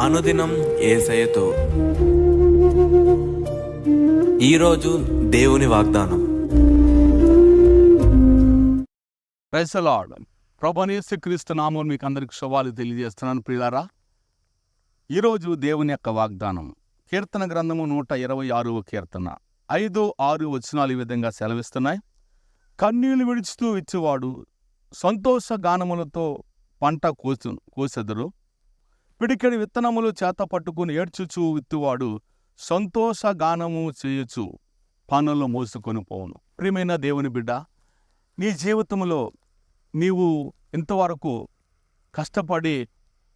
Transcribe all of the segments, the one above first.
అనుదినం ఏసయతో ఈరోజు దేవుని వాగ్దానం. ప్రైసలాడ్ ప్రభనేసు క్రీస్తు నామం మీకు అందరికి శుభాలు తెలియజేస్తున్నాను ప్రియులారా. ఈరోజు దేవుని యొక్క వాగ్దానం. కీర్తన గ్రంథము నూట ఇరవై ఆరవ కీర్తన. ఐదు ఆరు వచనాలు ఈ విధంగా సెలవిస్తున్నాయి. కన్నీళ్ళు విడుచుతూ ఇచ్చేవాడు సంతోష గానములతో పంట కోసు కోసెదరు. పిడికెడి విత్తనములు చేత పట్టుకుని ఏడ్చుచూ విత్తువాడు సంతోష గానము చేయొచ్చు పనులు మోసుకొని పోవును. ప్రియమైన దేవుని బిడ్డ నీ జీవితంలో నీవు ఇంతవరకు కష్టపడి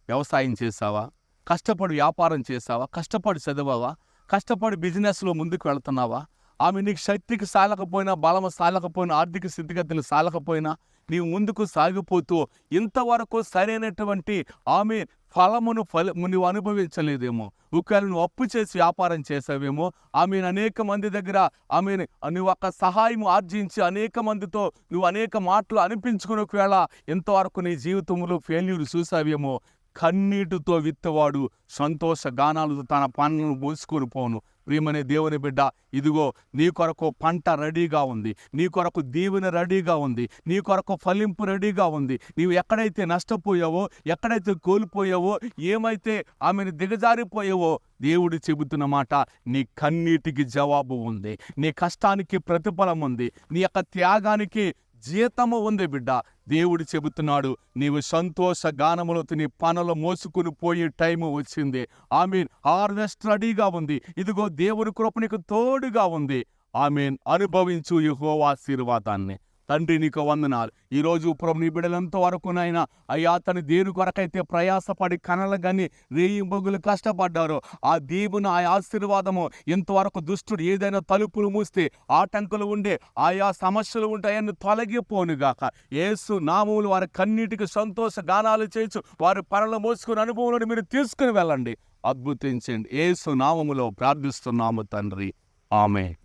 వ్యవసాయం చేసావా కష్టపడి వ్యాపారం చేసావా కష్టపడి చదివావా? కష్టపడి బిజినెస్లో ముందుకు వెళ్తున్నావా? ఆమె నీకు శక్తికి సాలకపోయినా బలము సాలకపోయినా ఆర్థిక స్థితిగతులు సాలకపోయినా నీవు ముందుకు సాగిపోతూ ఇంతవరకు సరైనటువంటి ఆమె ఫలమును ఫల నువ్వు అనుభవించలేదేమో. ఒకవేళ నువ్వు అప్పు చేసి వ్యాపారం చేసావేమో ఆమెను అనేక మంది దగ్గర ఆమెను నువ్వు ఒక సహాయం ఆర్జించి అనేక మందితో నువ్వు అనేక మాటలు అనిపించుకుని ఒకవేళ ఇంతవరకు నీ జీవితంలో ఫెయిల్యూర్ చూసావేమో కన్నీటితో విత్తవాడు. సంతోష గానాలతో తన పనులను మోసుకొని పోను ప్రియమనే దేవుని బిడ్డ ఇదిగో నీ కొరకు పంట రెడీగా ఉంది. నీ కొరకు దీవెన రెడీగా ఉంది. నీ కొరకు ఫలింపు రెడీగా ఉంది. నీవు ఎక్కడైతే నష్టపోయావో ఎక్కడైతే కోల్పోయావో ఏమైతే ఆమెను దిగజారిపోయావో దేవుడు చెబుతున్న మాట నీ కన్నీటికి జవాబు ఉంది. నీ కష్టానికి ప్రతిఫలం ఉంది. నీ యొక్క త్యాగానికి జీతము ఉంది బిడ్డ. దేవుడు చెబుతున్నాడు నీవు సంతోష గానములతో నీ పనులు మోసుకుని పోయే టైము వచ్చింది. ఆమెన్. హార్వెస్ట్ రెడీగా ఉంది. ఇదిగో దేవుని కృప నీకు తోడుగా ఉంది. ఆమెన్. అనుభవించు యుహో ఆశీర్వాదాన్ని. తండ్రి నీకు వందనాలు. ఈరోజు ప్రభు నీ బిడ్డలంత వరకునైనా అయ్యా తను దేని కొరకైతే ప్రయాసపడి కనలు కానీ రేయి బొగ్గులు కష్టపడ్డారో ఆ దీవును ఆ ఆశీర్వాదము ఇంతవరకు దుష్టుడు ఏదైనా తలుపులు మూస్తే ఆటంకులు ఉండే ఆయా సమస్యలు ఉంటాయని తొలగిపోనుగాక. ఏసు నామములు వారి కన్నీటికి సంతోష గానాలు చేయొచ్చు వారి పనులు మోసుకుని అనుభవంలో మీరు తీసుకుని వెళ్ళండి. అద్భుతించండి. ఏసు నామములో ప్రార్థిస్తున్నాము తండ్రి. ఆమె